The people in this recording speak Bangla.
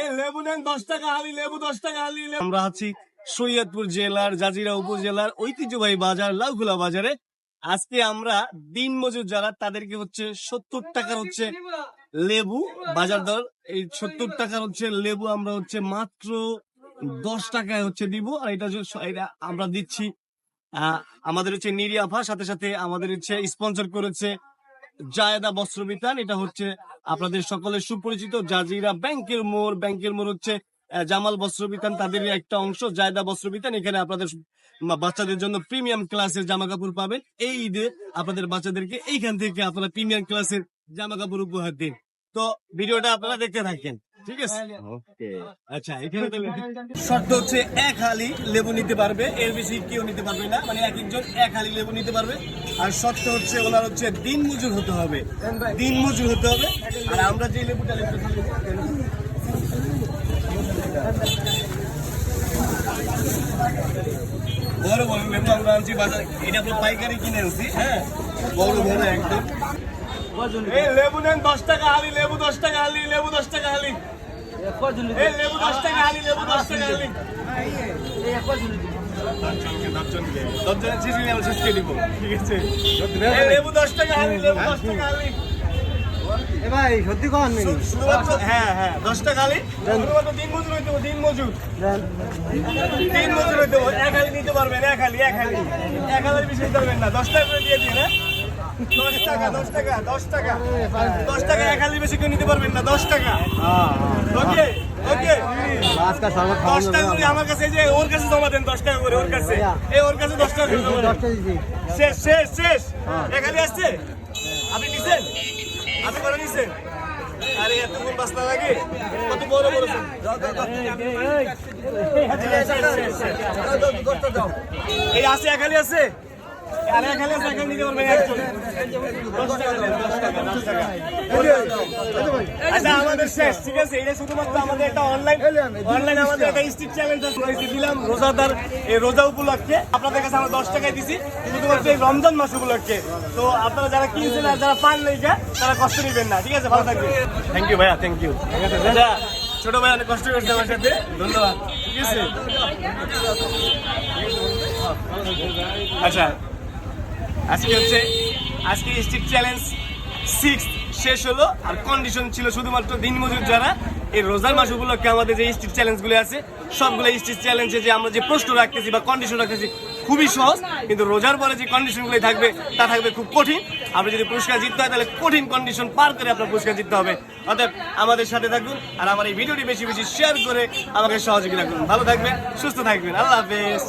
এই লেবু নেন দশ টাকা হালি লেবু দশ টাকা হালি আমরা আছি সৈয়দপুর জেলার জাজিরা উপজেলার ঐতিহ্যবাহী বাজার লাউখোলা বাজারে। আজকে আমরা দিন মজুর যারা তাদেরকে হচ্ছে সত্তর টাকার হচ্ছে লেবু। বাজার দর এই সত্তর টাকার হচ্ছে লেবু আমরা হচ্ছে মাত্র দশ টাকায় হচ্ছে দিব। আর এটা হচ্ছে- এটা আমরা দিচ্ছি আহ, আমাদের হচ্ছে নিরিয়াফা সাথে সাথে আমাদের হচ্ছে স্পন্সর করেছে জায়দা বস্ত্র বিতান এটা হচ্ছে আপনাদের সকলের সুপরিচিত জাজিরা ব্যাংকের মোড়। ব্যাংকের মোড় হচ্ছে জামাল বস্ত্র বিতান তাদের একটা অংশ জায়দা বস্ত্র বিতান। এখানে আপনাদের বাচ্চাদের জন্য প্রিমিয়াম ক্লাসের জামা কাপড় পাবেন। এই ঈদে আপনাদের বাচ্চাদেরকে এইখান থেকে আপনারা প্রিমিয়াম ক্লাসের জামা কাপড় উপহার দিন। তো ভিডিওটা আপনারা দেখতে থাকেন ঠিক আছে? আচ্ছা এখানে শর্ত হচ্ছে এক হালি লেবু নিতে পারবে এর বেশি কেউ নিতে পারবে না। মানে এক একজন এক হালি লেবু নিতে পারবে। আর শর্ত হচ্ছে ওনার হচ্ছে দিন মজুর হতে হবে। দিন মজুর হতে হবে। আর আমরা যে লেবুটা লেবুটা বড় বড় লেবু আমরা আনছি বাজার এটা আমরা পাইকারি কিনে আনছি। হ্যাঁ। বড় বড় একদম। এই লেবু নেন দশ টাকা হালি লেবু দশ টাকা হালি লেবু দশ টাকা হালি। এই লেবু দশ টাকা হালি লেবু দশ টাকা হালি। দশজনের হলে করে দিব ঠিক আছে? লেবু দশ টাকা হালি লেবু দশ টাকা হালি এ ভাই সত্যি কন শুধুমাত্র হ্যাঁ হ্যাঁ দশ টাকা হালি শুধুমাত্র দিন মজুর হইতে হবে, দিন মজুর। তিন বছর হইতে হবে, এক হালি নিতে পারবেন এক হালি এক হালি। এক হালির বেশি নিতে পারবেন না দশ টাকা করে দিয়ে দিন হ্যাঁ? দশ টাকা দশ টাকা দশ টাকা। দশ টাকা এক হালির বেশি কেউ নিতে পারবেন না দশ টাকা। ওকে আজকাল সর্বত দশ টাকা করে আমার কাছে যে ওর কাছে জমা দেন দশ টাকা করে ওর কাছে এই ওর কাছে দশ টাকা করে জমা দেন। শেষ শেষ শেষ হালি আসছে আপনি নিছেন আপনি করে নিছেন আরে এত কোন বাসনা লাগে কত বড় বড়। এই আছে হালি আছে আচ্ছা আমাদের শেষ ঠিক আছে? এটা শুধুমাত্র আমাদের একটা অনলাইন অনলাইন আমাদের একটা স্ট্রিট চ্যালেঞ্জ আছে। দিলাম রোজাদার এই রোজা উপলক্ষে আপনাদের কাছে আমরা দশ টাকায় দিছি। শুধুমাত্র এই রমজান মাস উপলক্ষে। তো আপনারা যারা কিনছেন আর যারা পান লেগা তারা কষ্ট নেবেন না। ঠিক আছে ভালো থাকবেন। থ্যাংক ইউ ভাইয়া থ্যাংক ইউ আচ্ছা ছোট ভাই অনেক কষ্ট করছে আমার সাথে। ধন্যবাদ। ঠিক আছে? আচ্ছা আজকে হচ্ছে, আজকে স্ট্রিট চ্যালেঞ্জ সিক্স শেষ হলো। আর কন্ডিশন ছিল শুধুমাত্র দিনমজুর যারা, এই রোজার মাস উপলক্ষে আমাদের যে স্ট্রিট চ্যালেঞ্জগুলো আছে, সবগুলো স্ট্রিট চ্যালেঞ্জে যে আমরা যে প্রশ্ন রাখতেছি বা কন্ডিশন রাখতেছি, খুবই সহজ। কিন্তু রোজার পরে যে কন্ডিশনগুলো থাকবে, তা থাকবে খুব কঠিন। আপনি যদি পুরস্কার জিততে হয়, তাহলে কঠিন কন্ডিশন পার করে আপনার পুরস্কার জিততে হবে। অতএব আমাদের সাথে থাকুন, আর আমার এই ভিডিওটি বেশি বেশি শেয়ার করে আমাকে সহযোগিতা করুন ভালো থাকবেন, সুস্থ থাকবেন। আল্লাহ হাফেজ।